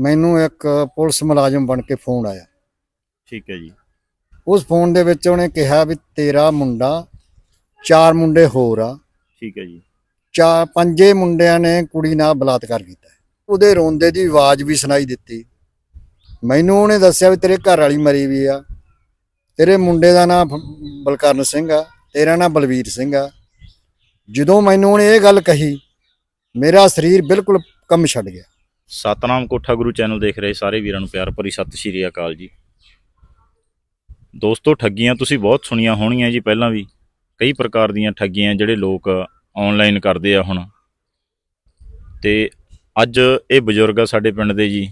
ਮੈਨੂੰ ਇੱਕ ਪੁਲਿਸ ਮੁਲਾਜ਼ਮ ਬਣ ਕੇ ਫੋਨ ਆਇਆ। ਠੀਕ ਹੈ ਜੀ। ਉਸ ਫੋਨ ਦੇ ਵਿੱਚ ਉਹਨੇ ਕਿਹਾ ਵੀ ਤੇਰਾ ਮੁੰਡਾ ਚਾਰ ਮੁੰਡੇ ਹੋਰ ਆ। ਠੀਕ ਹੈ ਜੀ। ਚਾਰ ਪੰਜੇ ਮੁੰਡਿਆਂ ਨੇ ਕੁੜੀ ਨਾਲ ਬਲਾਤਕਾਰ ਕੀਤਾ। ਉਹਦੇ ਰੋਂਦੇ ਦੀ ਆਵਾਜ਼ ਵੀ ਸੁਣਾਈ ਦਿੱਤੀ। ਮੈਨੂੰ ਉਹਨੇ ਦੱਸਿਆ ਵੀ ਤੇਰੇ ਘਰ ਵਾਲੀ ਮਰੀ ਵੀ ਆ। ਤੇਰੇ ਮੁੰਡੇ ਦਾ ਨਾਮ ਬਲਕਰਨ ਸਿੰਘ ਆ। ਤੇਰਾ ਨਾਮ ਬਲਵੀਰ ਸਿੰਘ ਆ। ਜਦੋਂ ਮੈਨੂੰ ਉਹਨੇ ਇਹ ਗੱਲ ਕਹੀ ਮੇਰਾ ਸਰੀਰ ਬਿਲਕੁਲ ਕੰਮ ਛੱਡ ਗਿਆ। ਸਤਨਾਮ ਕੋਠਾ ਗੁਰੂ ਚੈਨਲ ਦੇਖ ਰਹੇ ਸਾਰੇ ਵੀਰਾਂ ਨੂੰ ਪਿਆਰ ਭਰੀ ਸਤਿ ਸ਼੍ਰੀ ਅਕਾਲ ਜੀ। ਦੋਸਤੋ, ਠੱਗੀਆਂ ਤੁਸੀਂ ਬਹੁਤ ਸੁਣੀਆਂ ਹੋਣੀਆਂ ਜੀ ਪਹਿਲਾਂ ਵੀ। ਕਈ ਪ੍ਰਕਾਰ ਦੀਆਂ ਠੱਗੀਆਂ ਜਿਹੜੇ ਲੋਕ ਆਨਲਾਈਨ ਕਰਦੇ ਆ ਹੁਣ। ਤੇ ਅੱਜ ਇਹ ਬਜ਼ੁਰਗ ਆ ਸਾਡੇ ਪਿੰਡ ਦੇ ਜੀ,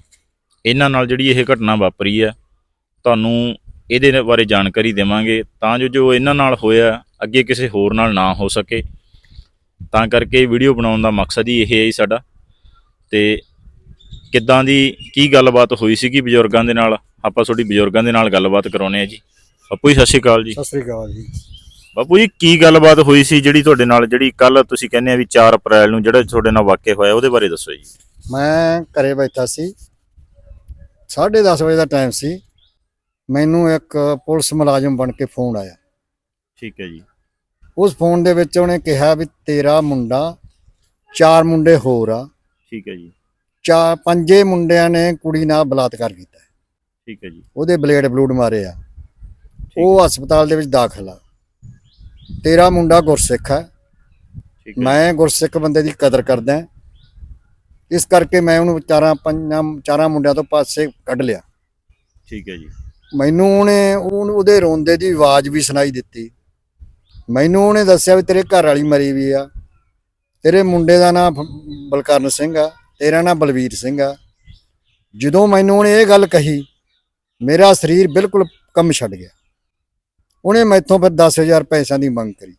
ਇਹਨਾਂ ਨਾਲ ਜਿਹੜੀ ਇਹ ਘਟਨਾ ਵਾਪਰੀ ਆ, ਤੁਹਾਨੂੰ ਇਹਦੇ ਬਾਰੇ ਜਾਣਕਾਰੀ ਦੇਵਾਂਗੇ। ਤਾਂ ਜੋ ਜੋ ਇਹਨਾਂ ਨਾਲ ਹੋਇਆ, ਅੱਗੇ ਕਿਸੇ ਹੋਰ ਨਾਲ ਨਾ ਹੋ ਸਕੇ। ਤਾਂ ਕਰਕੇ ਵੀਡੀਓ ਬਣਾਉਣ ਦਾ ਮਕਸਦ ਹੀ ਇਹ ਹੈ ਜੀ ਸਾਡਾ। ਤੇ ਕਿੱਦਾਂ ਦੀ ਕੀ ਗੱਲਬਾਤ ਹੋਈ ਸੀਗੀ ਬਜ਼ੁਰਗਾਂ ਦੇ ਨਾਲ? ਆਪਾਂ ਤੁਹਾਡੀ ਬਜ਼ੁਰਗਾਂ ਦੇ ਨਾਲ ਗੱਲਬਾਤ ਕਰਾਉਨੇ ਆ ਜੀ। ਬਾਪੂ ਜੀ ਸਤਿ ਸ਼੍ਰੀ ਅਕਾਲ ਜੀ। ਸਤਿ ਸ੍ਰੀ ਅਕਾਲ ਜੀ। ਬਾਪੂ ਜੀ ਕੀ ਗੱਲਬਾਤ ਹੋਈ ਸੀ ਜਿਹੜੀ ਤੁਹਾਡੇ ਨਾਲ ਜਿਹੜੀ ਕੱਲ ਤੁਸੀਂ ਕਹਿੰਦੇ ਆ ਵੀ 4 ਅਪ੍ਰੈਲ ਨੂੰ ਜਿਹੜਾ ਤੁਹਾਡੇ ਨਾਲ ਵਾਕਿਆ ਹੋਇਆ ਉਹਦੇ ਬਾਰੇ ਦੱਸੋ ਜੀ। ਮੈਂ ਘਰੇ ਬੈਠਾ ਸੀ। 10:30 ਵਜੇ ਦਾ ਟਾਈਮ ਸੀ। ਮੈਨੂੰ ਇੱਕ ਪੁਲਿਸ ਮੁਲਾਜ਼ਮ ਬਣ ਕੇ ਫੋਨ ਆਇਆ। ਠੀਕ ਹੈ ਜੀ। ਉਸ ਫੋਨ ਦੇ ਵਿੱਚ ਉਹਨੇ ਕਿਹਾ ਵੀ ਤੇਰਾ ਮੁੰਡਾ ਚਾਰ ਮੁੰਡੇ ਹੋਰ ਆ। ਠੀਕ ਹੈ ਜੀ। ਚਾਰ ਪੰਜੇ ਮੁੰਡਿਆਂ ਨੇ ਕੁੜੀ ਨਾਲ ਬਲਾਤਕਾਰ ਕੀਤਾ। ਠੀਕ ਹੈ ਜੀ। ਉਹਦੇ ਬਲੇਡ ਬਲੂਡ ਮਾਰੇ ਆ। ਉਹ ਹਸਪਤਾਲ ਦੇ ਵਿੱਚ ਦਾਖਲ ਆ। ਤੇਰਾ ਮੁੰਡਾ ਗੁਰਸਿੱਖ ਹੈ ਹੈ। ਮੈਂ ਗੁਰਸਿੱਖ ਬੰਦੇ ਦੀ ਕਦਰ ਕਰਦਾ ਇਸ ਕਰਕੇ ਮੈਂ ਉਹਨੂੰ ਚਾਰਾਂ ਪੰਜਾਂ ਚਾਰਾਂ ਮੁੰਡਿਆਂ ਤੋਂ ਪਾਸੇ ਕੱਢ ਲਿਆ। ਠੀਕ ਹੈ ਜੀ। ਮੈਨੂੰ ਉਹਨੇ ਉਹਨੂੰ- ਉਹਦੇ ਰੋਂਦੇ ਦੀ ਆਵਾਜ਼ ਵੀ ਸੁਣਾਈ ਦਿੱਤੀ। ਮੈਨੂੰ ਉਹਨੇ ਦੱਸਿਆ ਵੀ ਤੇਰੇ ਘਰ ਵਾਲੀ ਮਰੀ ਵੀ ਆ। ਤੇਰੇ ਮੁੰਡੇ ਦਾ ਨਾਮ ਬਲਕਰਨ ਸਿੰਘ ਆ। ਤੇਰਾ ਨਾਮ ਬਲਵੀਰ ਸਿੰਘ ਆ। ਜਦੋਂ ਮੈਨੂੰ ਉਹਨੇ ਇਹ ਗੱਲ ਕਹੀ ਮੇਰਾ ਸਰੀਰ ਬਿਲਕੁਲ ਕੰਮ ਛੱਡ ਗਿਆ। ਉਹਨੇ ਮੈਥੋਂ ਫਿਰ 10000 ਪੈਸਿਆਂ ਦੀ ਮੰਗ ਕਰੀ।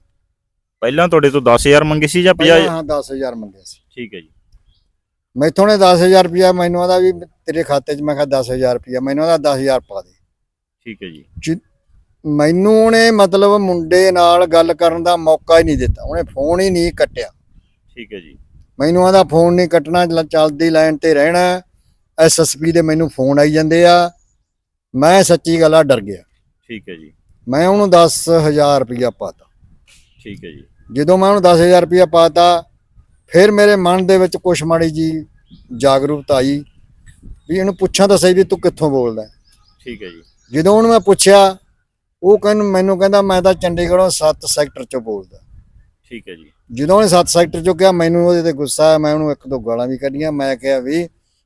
ਪਹਿਲਾਂ ਤੁਹਾਡੇ ਤੋਂ 10000 ਮੰਗੇ ਸੀ ਜਾਂ 50 ਪਹਿਲਾਂ ਹਾਂ 10000 ਮੰਗਿਆ ਸੀ। ਠੀਕ ਹੈ ਜੀ। ਮੈਥੋਂ ਨੇ 10000 ਰੁਪਇਆ ਮੈਨੂੰ ਆਦਾ ਵੀ ਤੇਰੇ ਖਾਤੇ 'ਚ ਮੈਂ ਕਿਹਾ 10000 ਰੁਪਇਆ ਮੈਨੂੰ ਆਦਾ 10000 ਪਾ ਦੇ। ਠੀਕ ਹੈ ਜੀ ਮੈਨੂੰ ਉਹਨੇ ਮਤਲਬ ਮੁੰਡੇ ਨਾਲ ਗੱਲ ਕਰਨ ਦਾ ਮੌਕਾ ਹੀ ਨਹੀਂ ਦਿੱਤਾ। ਉਹਨੇ ਫੋਨ ਹੀ ਨਹੀਂ ਕੱਟਿਆ। ਠੀਕ ਹੈ ਜੀ। ਮੈਨੂੰ ਆਦਾ ਫੋਨ ਨਹੀਂ ਕੱਟਣਾ ਚੱਲਦੀ ਲਾਈਨ ਤੇ ਰਹਿਣਾ। ਐਸਐਸਪੀ ਦੇ ਮੈਨੂੰ ਫੋਨ ਆਈ ਜਾਂਦੇ ਆ। ਮੈਂ ਸੱਚੀ ਗੱਲ ਆ ਡਰ ਗਿਆ। ਠੀਕ ਹੈ ਜੀ। ਮੈਂ ਉਹਨੂੰ 10000 ਰੁਪਇਆ ਪਾਤਾ। ਠੀਕ ਹੈ ਜੀ। ਜਦੋਂ ਮੈਂ ਉਹਨੂੰ 10000 ਰੁਪਇਆ ਪਾਤਾ ਫਿਰ ਮੇਰੇ ਮਨ ਦੇ ਵਿੱਚ ਕੁਛ ਮਾੜੀ ਜੀ ਜਾਗਰੂਕਤਾ ਆਈ ਵੀ ਇਹਨੂੰ ਪੁੱਛਾਂ ਤਾਂ ਸਹੀ ਵੀ ਤੂੰ ਕਿੱਥੋਂ ਬੋਲਦਾ। ਠੀਕ ਹੈ ਜੀ। ਜਦੋਂ ਉਹਨੂੰ ਮੈਂ ਪੁੱਛਿਆ ਉਹ ਕਹਿੰਨ ਮੈਨੂੰ ਕਹਿੰਦਾ ਮੈਂ ਤਾਂ ਚੰਡੀਗੜ੍ਹੋਂ 7 ਸੈਕਟਰ ਚੋਂ ਬੋਲਦਾ। ਠੀਕ ਹੈ ਜੀ। ਜਦੋਂ ਉਹਨੇ 7 ਸੈਕਟਰ ਚੋਂ ਕਿਹਾ ਮੈਨੂੰ ਉਹਦੇ ਤੇ ਗੁੱਸਾ ਆਇਆ ਮੈਂ ਉਹਨੂੰ ਇੱਕ ਦੋ ਗਾਲਾਂ ਵੀ ਕੱਢੀਆਂ। ਮੈਂ ਕਿਹਾ ਵੀ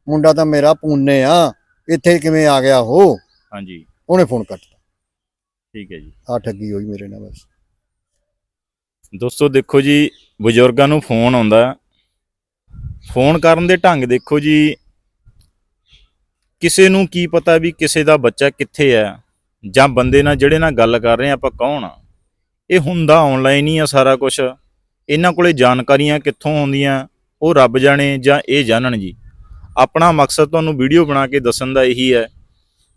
ਮੁੰਡਾ ਤਾਂ ਮੇਰਾ ਪੂਨੇ ਆ ਇੱਥੇ ਕਿਵੇਂ ਆ ਗਿਆ ਉਹ? ਹਾਂਜੀ। ਉਹਨੇ ਫੋਨ ਕੱਟਤਾ ਠੀਕ ਹੈ ਜੀ। ਆ ਠੱਗੀ ਹੋਈ ਮੇਰੇ ਨਾਲ ਬਸ। ਦੋਸਤੋ ਦੇਖੋ ਜੀ ਬਜ਼ੁਰਗਾਂ ਨੂੰ ਫੋਨ ਆਉਂਦਾ। ਫੋਨ ਕਰਨ ਦੇ ਢੰਗ ਦੇਖੋ ਜੀ ਕਿਸੇ ਨੂੰ ਕੀ ਪਤਾ ਵੀ ਕਿਸੇ ਦਾ ਬੱਚਾ ਕਿੱਥੇ ਹੈ ਜਾਂ ਬੰਦੇ ਨਾਲ ਜਿਹੜੇ ਨਾਲ ਗੱਲ ਕਰ ਰਹੇ ਆ ਆਪਾਂ ਕੌਣ ਆ? ਇਹ ਹੁੰਦਾ ਆਨਲਾਈਨ ਹੀ ਆ ਸਾਰਾ ਕੁਝ ਇਹਨਾਂ ਕੋਲੇ ਜਾਣਕਾਰੀਆਂ ਕਿੱਥੋਂ ਆਉਂਦੀਆਂ, ਉਹ ਰੱਬ ਜਾਣੇ ਜਾਂ ਇਹ ਜਾਣਨ ਜੀ। ਆਪਣਾ ਮਕਸਦ ਤੁਹਾਨੂੰ ਵੀਡੀਓ ਬਣਾ ਕੇ ਦੱਸਣ ਦਾ ਇਹੀ ਹੈ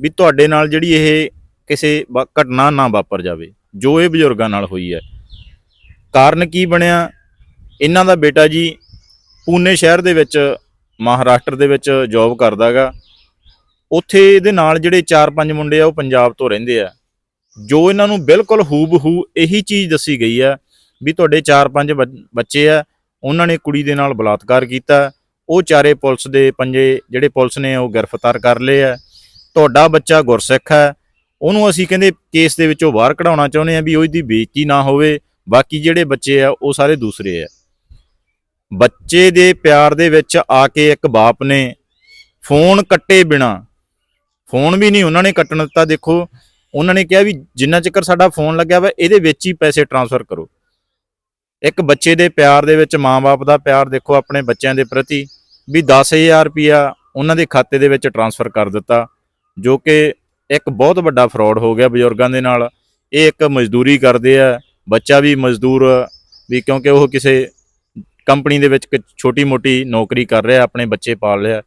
ਵੀ ਤੁਹਾਡੇ ਨਾਲ ਜਿਹੜੀ ਇਹ ਕਿਸੇ ਵਾ- ਘਟਨਾ ਨਾ ਵਾਪਰ ਜਾਵੇ, ਜੋ ਇਹ ਬਜ਼ੁਰਗਾਂ ਨਾਲ ਹੋਈ ਹੈ। ਕਾਰਨ ਕੀ ਬਣਿਆ? ਇਹਨਾਂ ਦਾ ਬੇਟਾ ਜੀ ਪੂਨੇ ਸ਼ਹਿਰ ਦੇ ਵਿੱਚ, ਮਹਾਰਾਸ਼ਟਰ ਦੇ ਵਿੱਚ ਜੌਬ ਕਰਦਾਗਾ ਉੱਥੇ ਇਹਦੇ ਨਾਲ ਜਿਹੜੇ 4-5 ਮੁੰਡੇ ਆ, ਉਹ ਪੰਜਾਬ ਤੋਂ ਰਹਿੰਦੇ ਆ। ਜੋ ਇਹਨਾਂ ਨੂੰ ਬਿਲਕੁਲ ਹੂਬਹੂ ਇਹੀ ਚੀਜ਼ ਦੱਸੀ ਗਈ ਆ ਵੀ ਤੁਹਾਡੇ 4-5 ਬੱਚੇ ਆ, ਉਹਨਾਂ ਨੇ ਕੁੜੀ ਦੇ ਨਾਲ ਬਲਾਤਕਾਰ ਕੀਤਾ, ਉਹ ਚਾਰੇ ਪੁਲਿਸ ਦੇ ਪੰਜੇ ਜਿਹੜੇ ਪੁਲਿਸ ਨੇ ਉਹ ਗ੍ਰਿਫਤਾਰ ਕਰ ਲਏ ਆ। ਤੁਹਾਡਾ ਬੱਚਾ ਗੁਰਸਿੱਖ ਹੈ ਉਹਨੂੰ ਅਸੀਂ ਕਹਿੰਦੇ ਕੇਸ ਦੇ ਵਿੱਚੋਂ ਬਾਹਰ ਕਢਾਉਣਾ ਚਾਹੁੰਦੇ ਆ ਵੀ ਉਹਦੀ ਬੇਇੱਜ਼ਤੀ ਨਾ ਹੋਵੇ, ਬਾਕੀ ਜਿਹੜੇ ਬੱਚੇ ਆ ਉਹ ਸਾਰੇ ਦੂਸਰੇ ਆ। ਬੱਚੇ ਦੇ ਪਿਆਰ ਦੇ ਵਿੱਚ ਆ ਕੇ ਇੱਕ ਬਾਪ ਨੇ ਫੋਨ ਕੱਟੇ ਬਿਨਾ, ਫੋਨ ਵੀ ਨਹੀਂ ਉਹਨਾਂ ਨੇ ਕੱਟਣ ਦਿੱਤਾ, ਦੇਖੋ ਉਹਨਾਂ ਨੇ ਕਿਹਾ ਵੀ ਜਿੰਨਾ ਚਿਰ ਸਾਡਾ ਫੋਨ ਲੱਗਿਆ ਵਾ, ਇਹਦੇ ਵਿੱਚ ਹੀ ਪੈਸੇ ਟਰਾਂਸਫਰ ਕਰੋ। ਇੱਕ ਬੱਚੇ ਦੇ ਪਿਆਰ ਦੇ ਵਿੱਚ, ਮਾਂ-ਬਾਪ ਦਾ ਪਿਆਰ ਦੇਖੋ ਆਪਣੇ ਬੱਚਿਆਂ ਦੇ ਪ੍ਰਤੀ, ਵੀ 10000 ਰੁਪਿਆ ਉਹਨਾਂ ਦੇ ਖਾਤੇ ਦੇ ਵਿੱਚ ਟਰਾਂਸਫਰ ਕਰ ਦਿੱਤਾ, ਜੋ ਕਿ ਇੱਕ ਬਹੁਤ ਵੱਡਾ ਫਰਾਡ ਹੋ ਗਿਆ ਬਜ਼ੁਰਗਾਂ ਦੇ ਨਾਲ। ਇਹ ਇੱਕ ਮਜ਼ਦੂਰੀ ਕਰਦੇ ਆ, ਬੱਚਾ ਵੀ ਮਜ਼ਦੂਰ, ਵੀ ਕਿਉਂਕਿ ਉਹ ਕਿਸੇ ਕੰਪਨੀ ਦੇ ਵਿੱਚ ਛੋਟੀ-ਮੋਟੀ ਨੌਕਰੀ ਕਰ ਰਿਹਾ, ਆਪਣੇ ਬੱਚੇ ਪਾਲ ਰਿਹਾ।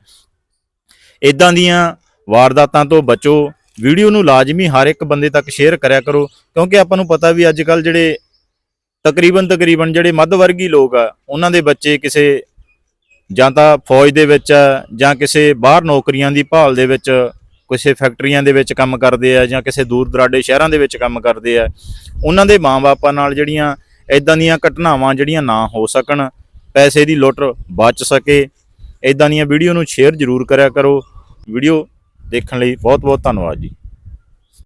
ਇਦਾਂ ਦੀਆਂ ਵਾਰਦਾਤਾਂ ਤੋਂ ਬਚੋ ਵੀਡੀਓ ਨੂੰ ਲਾਜ਼ਮੀ ਹਰ ਇੱਕ ਬੰਦੇ ਤੱਕ ਸ਼ੇਅਰ ਕਰਿਆ ਕਰੋ, ਕਿਉਂਕਿ ਆਪਾਂ ਨੂੰ ਪਤਾ ਵੀ ਅੱਜ ਕੱਲ ਜਿਹੜੇ ਤਕਰੀਬਨ ਤਕਰੀਬਨ ਜਿਹੜੇ ਮੱਧ ਵਰਗੀ ਲੋਕ ਆ, ਉਹਨਾਂ ਦੇ ਬੱਚੇ ਕਿਸੇ ਜਾਂ ਤਾਂ ਫੌਜ ਦੇ ਵਿੱਚ ਜਾਂ ਕਿਸੇ ਬਾਹਰ ਨੌਕਰੀਆਂ ਦੀ ਭਾਲ ਦੇ ਵਿੱਚ, ਕਿਸੇ ਫੈਕਟਰੀਆਂ ਦੇ ਵਿੱਚ ਕੰਮ ਕਰਦੇ ਆ, ਜਾਂ ਕਿਸੇ ਦੂਰ ਦਰਾਡੇ ਸ਼ਹਿਰਾਂ ਦੇ ਵਿੱਚ ਕੰਮ ਕਰਦੇ ਆ, ਉਹਨਾਂ ਦੇ ਮਾਂ-ਬਾਪਾਂ ਨਾਲ ਜਿਹੜੀਆਂ ਇਦਾਂ ਦੀਆਂ ਘਟਨਾਵਾਂ ਜਿਹੜੀਆਂ ਨਾ ਹੋ ਸਕਣ, ਪੈਸੇ ਦੀ ਲੁੱਟ ਬਚ ਸਕੇ ਇਦਾਂ ਦੀਆਂ ਵੀਡੀਓ ਨੂੰ ਸ਼ੇਅਰ ਜ਼ਰੂਰ ਕਰਿਆ ਕਰੋ, ਵੀਡੀਓ ਦੇਖਣ ਲਈ ਬਹੁਤ ਬਹੁਤ ਧੰਨਵਾਦ ਜੀ।